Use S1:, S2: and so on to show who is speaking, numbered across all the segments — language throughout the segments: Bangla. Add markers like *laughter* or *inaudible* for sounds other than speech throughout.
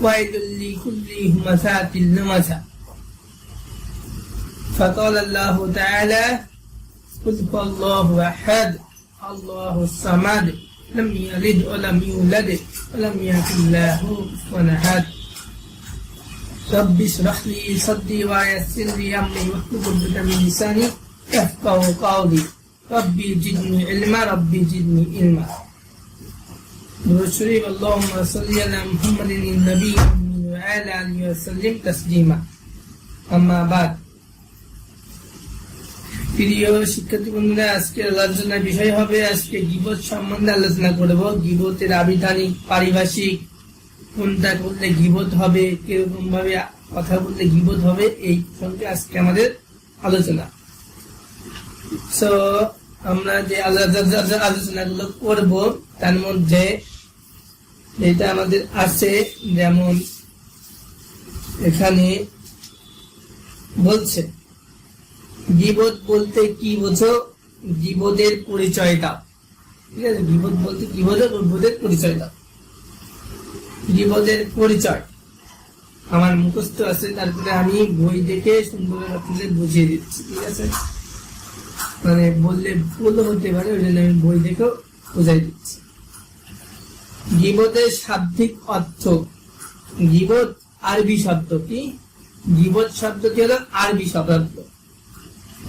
S1: ويل لكل همزات لمزة فقال الله تعالى قل هو الله أحد الله الصمد لم يلد ولم يولد ولم يكن له كفوا أحد. رب اشرح لي صدري ويسر لي أمري واحلل عقدة من لساني يفقهوا قولي. ربي زدني علما ربي زدني علما. درود شريف اللهم صل على محمد النبي وعلى آله وسلم تسليما أما بعد প্রিয় শিক্ষার্থী বন্ধুরা আজকে আলোচনার বিষয় হবে আজকে গিবত সম্বন্ধে আলোচনা করব গিবতের আবিধানিক পারিভাষিক কোনটা করলে গিবত হবে কিরকম ভাবে কথা বললে গিবত হবে এই সঙ্গে আজকে আমাদের আলোচনা সো আমরা যে আলোচনা গুলো করব তার মধ্যে যেটা আমাদের আছে, যেমন এখানে বলছে, গিবত বলতে কি বোঝো? গিবদের পরিচয়টা। ঠিক আছে? গিবত বলতে কি বোঝো? গিবদের পরিচয়টা। জীবদের পরিচয়। আমার মুখস্থ আছে, তারপরে আমি বই দেখে সুন্দর আপনাদের বুঝিয়ে দিচ্ছি, ঠিক আছে? মানে বললে ভুল হতে পারে, ওই জন্য আমি বই দেখেও বোঝাই দিচ্ছি। গিবতের শাব্দিক অর্থ। গিবত আরবি শব্দ কি? গিবত শব্দটি হলো? আরবি শব্দ।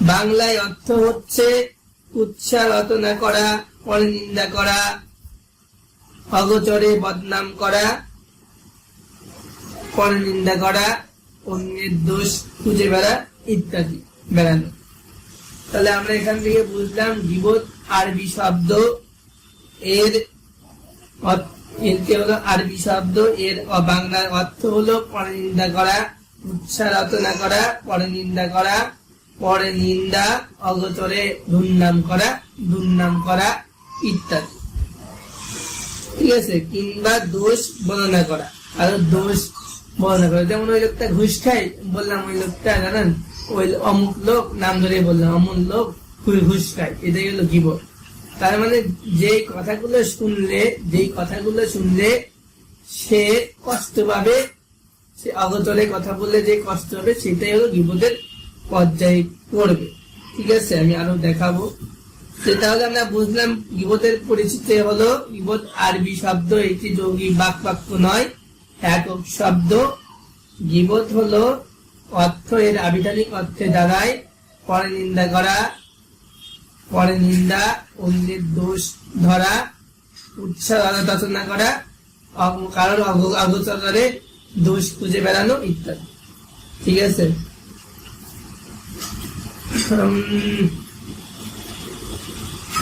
S1: বাংলায় অর্থ হচ্ছে উৎসাহ রচনা করা পরনিন্দা করা, অগচরে বদনাম করা পরনিন্দা করা, অন্যের দোষ খুঁজে বেড়া ইত্যাদি, বেড়ানো। তাহলে আমরা এখান থেকে বুঝলাম জীবত আরবি শব্দ। এর অর্থ- এরকে হলো আরবি শব্দ। এর বাংলার অর্থ হলো পরনিন্দা করা উৎসাহ রচনা করা পরনিন্দা করা, পরে নিন্দা, অগচরে দুর্নাম করা দুর্নাম করা ইত্যাদি। ঠিক আছে, কিংবা দোষ বর্ণনা করা। আর দোষ বর্ণনা করা। যেমন ওই লোকটা ঘুষ খাই বললাম ওই লোকটা, জানেন? ওই অমুক লোক, নাম ধরে বললাম, অমুক লোক ঘুষ- খায়। এটাই হলো গিবত তার মানে যে কথাগুলো শুনলে, যেই কথাগুলো শুনলে সে কষ্ট পাবে সে অগচরে কথা বললে যে কষ্ট হবে সেটাই হলো গিবতের পর্যায়ে পড়বে। ঠিক আছে, আমি আরও দেখাবো। তো তাহলে আমরা বুঝলাম গিবতের পরিচিতি হলো গিবত আরবি শব্দ, এটি যৌগিক বাক বাক্য নয়, একক শব্দ। গিবত হলো অর্থ এর আবিধানিক অর্থে দাঁড়ায় পরে নিন্দা করা পরে নিন্দা অন্যের দোষ, ধরা উৎসাহ রচনা করা কারোর অগোচরে দোষ খুঁজে বেড়ানো ইত্যাদি। ঠিক আছে?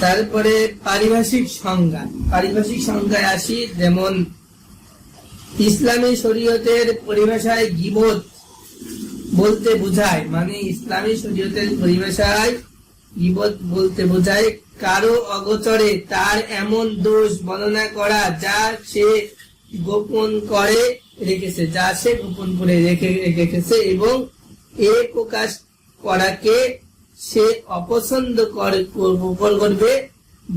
S1: তারপরে পারিভাষিক সংজ্ঞা। পারিভাষিক সংজ্ঞায় আসি, যেমন, ইসলামী শরীয়তের পরিভাষায় গিবত বলতে বোঝায় মানে ইসলামী শরীয়তের পরিভাষায় গিবত বলতে বোঝায় কারও অগোচরে তার এমন দোষ বর্ণনা করা যা সে গোপন করে রেখেছে, যা সে গোপন করে রেখে রেখেছে এবং এ প্রকাশ করাকে সে অপছন্দ করে করবে।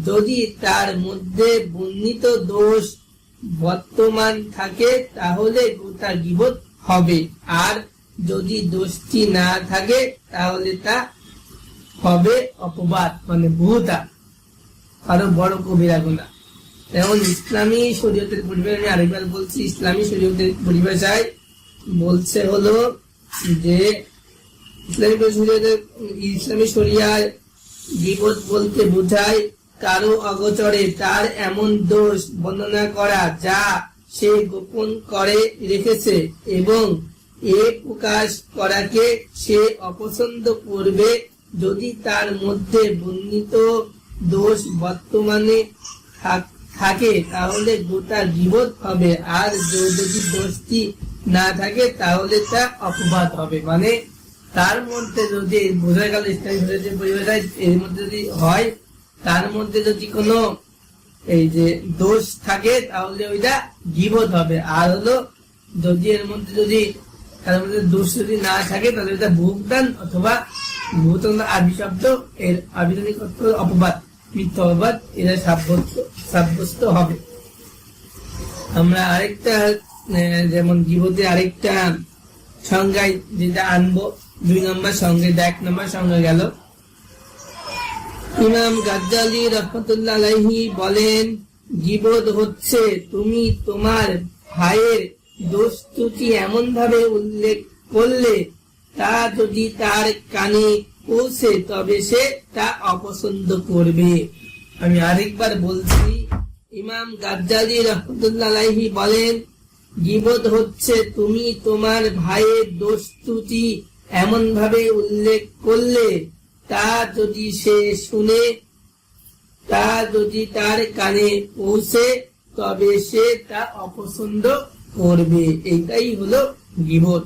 S1: যদি তার মধ্যে বর্ণিত দোষ বর্তমান থাকে, তাহলে গোটা গিবত হবে। আর যদি দোষটি না থাকে, তাহলে তা হবে অপবাদ মানে ভূতা, আরও বড় কবিরা গুণা যেমন ইসলামী শরীয়তের পরিভাষা আমি আরেকবার বলছি, ইসলামী শরীয়তের পরিভাষায় বলছে হলো যে, ইসলামী শরীয়তের, ইসলামী শরিয়ায় গিবত বলতে বোঝায় কারও অগোচরে তার এমন দোষ বর্ণনা করা যা সে গোপন করে রেখেছে এবং এ প্রকাশ করাকে সে অপছন্দ করবে যদি তার মধ্যে বর্ণিত দোষ বর্তমানে থাক- তাহলে গোটা গিবত হবে। আর যদি দোষটি না থাকে, তাহলে তা অপবাদ হবে। মানে তার মধ্যে যদি বোঝা গেল ইসলামী এর মধ্যে যদি হয়, তার মধ্যে যদি কোনো এই যে দোষ থাকে, তাহলে ওইটা গিবত হবে। আর হলো, যদি এর মধ্যে যদি তার মধ্যে দোষ যদি না থাকে, তাহলে ওইটা ভুগদান অথবা ভূতন আদি শব্দ এর আবিধানিক অপবাদ মিথ্যা অপবাদ এরা সাব্যস্ত হবে। আমরা আরেকটা যেমন আরেকটা সংজ্ঞায় যেটা আনব, দুই নম্বর সঙ্গে এক নম্বর সঙ্গে গেল। ইমাম গাজ্জালি রহমতুল্লাহ বলেন গিবত হচ্ছে তুমি তোমার ভাইয়ের দোষ এমন ভাবে উল্লেখ করলে তা যদি তার কানে পৌঁছে, তবে সে তা অপছন্দ করবে। আমি আরেকবার বলছি, ইমাম গাজ্জালি রহমতুল্লাহ বলেন, গিবত হচ্ছে তুমি তোমার ভাইয়ের দোষ এমন ভাবে উল্লেখ করলে, তা যদি সে শুনে, তা যদি তার কানে পৌঁছে, তবে সে তা অপছন্দ করবে। এটাই হলো গিবত।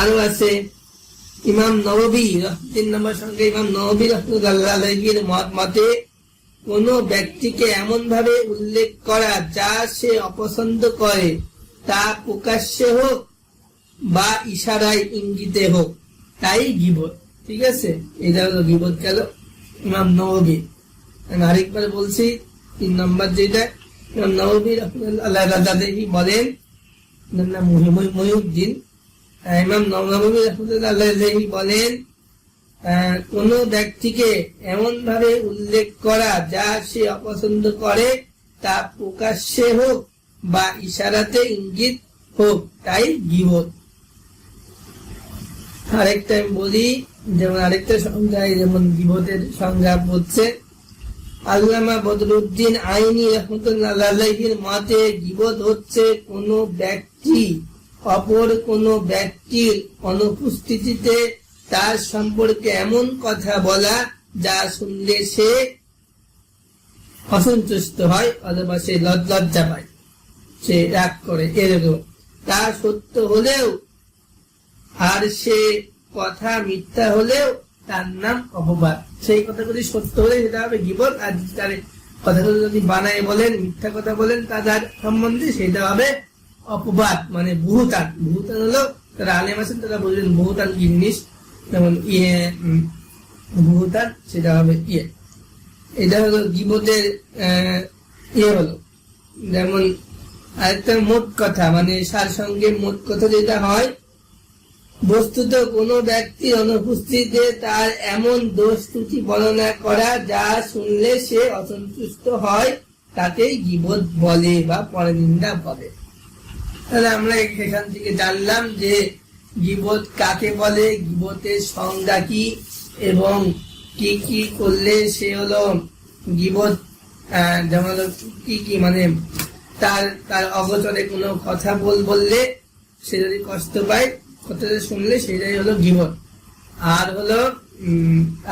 S1: আরও আছে। ইমাম নবী তিন নম্বর সঙ্গে ইমাম নবী রহমতুল্লাহের মত মতে কোন ব্যক্তিকে এমন ভাবে উল্লেখ করা যা সে অপছন্দ করে, তা প্রকাশ্যে হোক বা ইশারায় ইঙ্গিতে হোক, তাই গিবত। ঠিক আছে? এটা হলো গিবত গেল ইমাম নবী আমি আরেকবার বলছি, তিন নম্বর যেটা, ইমাম নবী রাজাদেহি বলেন ওনার ইমাম নবী রহমতুল্লাহ বলেন কোন ব্যক্তিকে উল্লেখ করা যা সে অপছন্দ করে, তা প্রকাশ্যে হোক বা ইশারাতে ইঙ্গিত হোক, তাই গিবত আরেকটা বলি, যেমন আরেকটা সংজ্ঞায় যেমন গিবতের সংজ্ঞা বলছে, আল্লামা বদরুদ্দিন আইনি রহমতুল্লাহ মতে গিবত হচ্ছে কোন ব্যক্তি অপর কোন ব্যক্তির অনুপস্থিতিতে তার সম্পর্কে এমন কথা বলা যা শুনলে সে অসন্তুষ্ট হয় অথবা সে লজ্জা পায়। সে রাগ করে, এরকম। তা সত্য হলেও আর সে কথা মিথ্যা হলেও তার নাম অপবাদ। সেই কথাগুলি সত্য হলে সেটা হবে গিবত আর তার কথাগুলো যদি বানায় বলেন, মিথ্যা কথা বলেন, তার সম্বন্ধে সেটা হবে অপবাদ মানে বহুতান বহুতান হলো তারা আলেম আছেন, তারা বলবেন বহুতান কি জিনিস? যেমন ইয়ে বহুতান সেটা হবে ইয়ে। এটা হলো গিবতের ইয়ে হলো। যেমন আরেকটা মোট কথা মানে সার সঙ্গে মোট কথা যেটা হয়, বস্তুত কোনো ব্যক্তির অনুপস্থিতিতে তার এমন দোষ ত্রুটি বর্ণনা করা, যা শুনলে সে অসন্তুষ্ট হয়, তাকেই গিবত বলে বা পরনিন্দা বলে। তাহলে আমরা এখান থেকে জানলাম যে গিবত কাকে বলে? গিবতের সংজ্ঞা কি? এবং কি কি করলে সে হলো গিবত যেমন কি কি মানে তার তার অগোচরে কোনো কথা বল, বললে সে যদি কষ্ট পায়, কথাটা শুনলে সেটাই হলো গিবত। আর হলো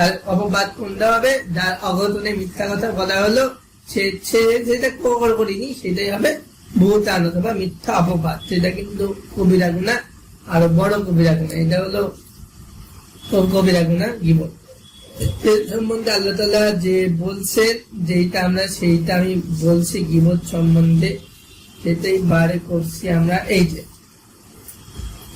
S1: আর অপবাদ কোনটা হবে? যার অগোচরে মিথ্যা কথা বলা হলো, সে সে যেটা কবর করিনি, সেটাই হবে ভূতান অথবা মিথ্যা অপবাদ। সেটা কিন্তু কবিরা গুণা আর বড় কবিরা গুণা এটা হলো কবিরা গুণা এর সম্বন্ধে আল্লাহ তালা যে বলছেন যেটা আমরা, সেইটা আমি বলছি গিবত সম্বন্ধে, সেটাই বারে করছি আমরা। এই যে,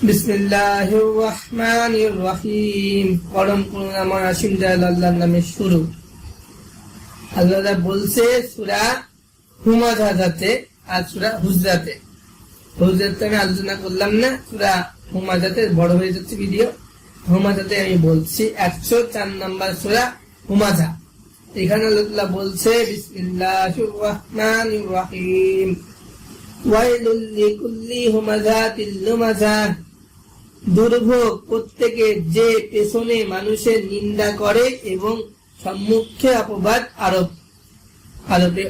S1: বিসমিল্লাহির রহমানির রহিম। পরম করুণাময় অসীম দয়াল আল্লাহর নামে শুরু। আল্লাহ বলছে, সূরা হুমাজাতে আর সূরা হুজরাতে। হুজরাতে আমি আলোচনা করলাম না, সূরা হুমাজাতে বড় হয়ে যাচ্ছে ভিডিও হুমাজাতে আমি বলছি, একশো চার নম্বর সূরা হুমাজা। এখানে আল্লাহ বলছে, বিসমিল্লাহির রহমানির রহিম। দুর্ভোগ প্রত্যেকে যে পেছনে মানুষের নিন্দা করে এবং সম্মুখে অপবাদ আরোপ আরোপে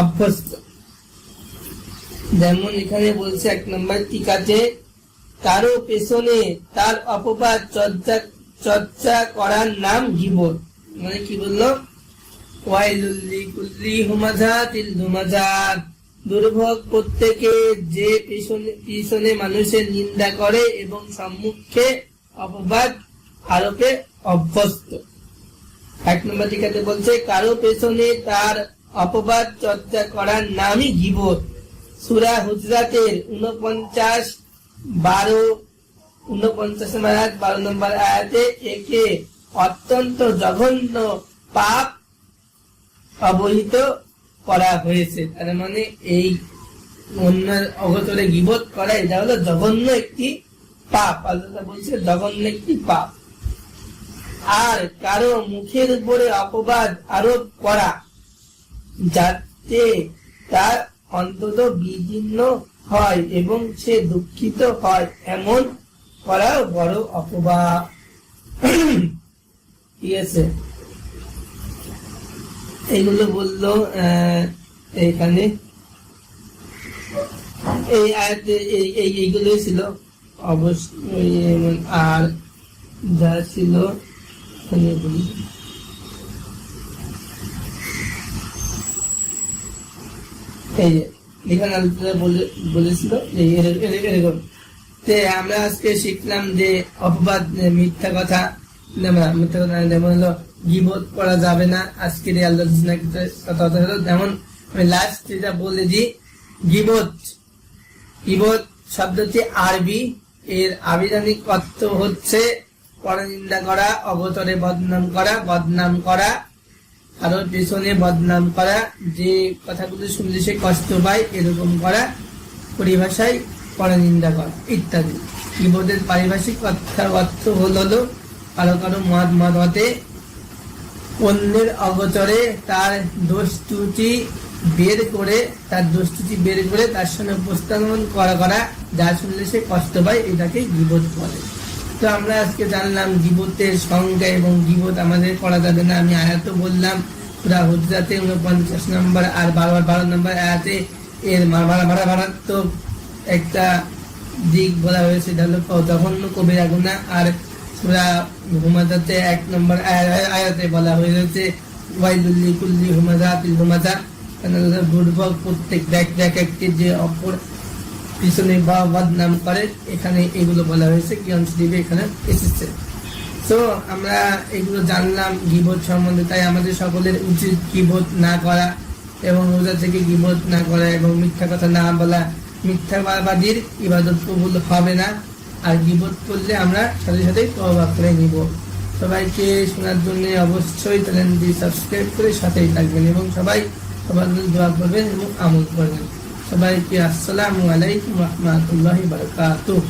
S1: অভ্যস্ত। যেমন এখানে বলছে এক নম্বর টিকাতে কারও পেছনে তার অপবাদ চর্চা চর্চা করার নাম গিবত মানে কি বলল? দুর্ভোগ প্রত্যেকে যে পিছনে পিছনে মানুষের নিন্দা করে এবং সম্মুখে অপবাদ আরোপে অভ্যস্ত। এক নম্বর টিকাতে বলছে, কারও পেছনে তার অপবাদ চর্চা করার নামই গিবত সুরা হুজরাতের উনপঞ্চাশ বারো উনপঞ্চাশ আয়াত বারো নম্বর আয়াতে একে অত্যন্ত জঘন্য পাপ অবহিত করা হয়েছে। তার মানে এই অন্যের অগতরে গিবত করা এটা হলো জঘন্য একটি পাপ। আল্লাহ বলছে জঘন্য একটি পাপ। আর কারও মুখের উপরে অপবাদ আরোপ করা যাতে তার অন্তত বিদীর্ণ হয় এবং সে দুঃখিত হয় এমন করা বড় অপবাদ। *clears throat* ঠিক আছে? এইগুলো বলল এখানে এই আয়াতে এই, এইগুলোই ছিল। অবশ্যই, আর যা ছিল, এখানে বলি। এই বলে- বলেছিল যে এর- এর- এরকম। তে আমরা আজকে শিখলাম যে অপবাদ মিথ্যা কথা মিথ্যা কথা যেমন হলো, গিবত করা যাবে না, আজকের এই আলোচনা কথা হলো, যেমন আমি লাস্ট যেটা বলে দিই, গিবত। গিবত শব্দটি আরবি, এর আবিধানিক অর্থ হচ্ছে পরনিন্দা করা, অবতরে বদনাম করা বদনাম করা কারোর পেছনে বদনাম করা, যে কথাগুলো শুনলে সে কষ্ট পায়, এরকম করা, পরিভাষায় পরনিন্দা করা, ইত্যাদি। কিবোর্ডের পারিভাষিক কথার অর্থ হল হলো, কারও কারও মত মত অন্যের অগচরে তার দোষ বের করে, তার দোষ ত্রুটি বের করে তার সঙ্গে উপস্থাপন করা করা, যা শুনলে সে কষ্ট পায় এটাকে গিবোধ বলে। তো আমরা আজকে জানলাম গিবতের সংজ্ঞা এবং গিবত আমাদের করা যাবে না। আমি আয়াত বললাম পুরা হুজরাতে উনপঞ্চাশ নম্বর আর বারো বারো নম্বর আয়াতে এর মারা মারাত্মক একটা দিক বলা হয়েছে জঘন্য কবিরা গুণা আর সুরা হুমাজাতে এক নম্বর আয়া- আয়া- আয়াতে বলা হয়েছে ওয়াইদুল্লি কুল্লি হুমাজা দুর্ভোগ প্রত্যেক দেখ দেখ একটি যে অপর পিছনে বা বদনাম করে, এখানে এগুলো বলা হয়েছে কিয়ন শরীফে এখানে এসেছে। তো আমরা এগুলো জানলাম গিবোধ সম্বন্ধে, তাই আমাদের সকলের উচিত গিবোধ না করা এবং রোজা থেকে গিবোধ না করা এবং মিথ্যা কথা না বলা। মিথ্যাবাদীর ইবাদত কবুল হবে না, আর গিবোধ করলে আমরা সাথে সাথে তবা করে নিব। সবাইকে শোনার জন্য অবশ্যই চ্যানেলটি সাবস্ক্রাইব করে সাথেই থাকবেন এবং সবাই সবার দোয়া করবেন এবং আমল করবেন। সবাইকে আসসালামু আলাইকুম রহমতুল্লাহি বারকাতুহ